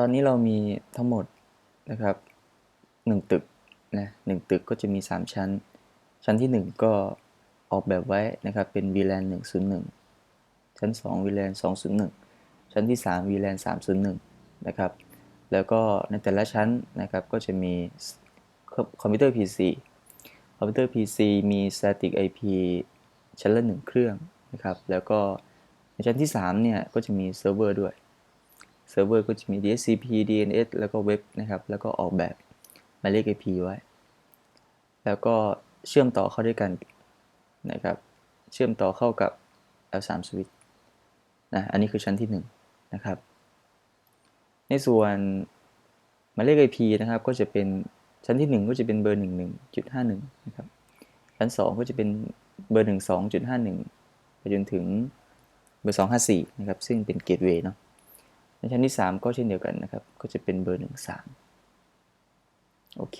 ตอนนี้เรามีทั้งหมดนะครับหนึ่งตึกนะหนึ่งตึกก็จะมี 3 ชั้น ชั้นที่ 1 ก็ออกแบบไว้นะครับเป็น VLAN 101 ชั้น 2 VLAN 201 ชั้นที่ 3 VLAN 301 นะครับ แล้วก็ในแต่ละชั้นนะครับก็จะมีคอมพิวเตอร์ PC คอมพิวเตอร์ PC มี static IP ชั้นละ 1 เครื่องนะครับ แล้วก็ในชั้นที่ 3 เนี่ยก็จะมีเซิร์ฟเวอร์ด้วย ซิร์ฟเวอร์ก็จะมี DHCP DNS แล้วก็เว็บนะครับ แล้วก็ออกแบบหมายเลข IP ไว้ แล้วก็เชื่อมต่อเข้าด้วยกันนะครับ เชื่อมต่อเข้ากับ L3 switch นะ อันนี้คือชั้นที่ 1 นะครับ ในส่วนหมายเลข IP นะครับ ก็จะเป็นชั้นที่ 1 ก็จะเป็นเบอร์ 11.51 นะครับ ชั้น 2 ก็จะเป็นเบอร์ 12.51 ไปจนถึงเบอร์ 254 นะครับ ซึ่งเป็นเกตเวย์เนาะ ในชั้นที่ 3 ก็เช่นเดียวกันนะครับ ก็จะเป็นเบอร์13โอเค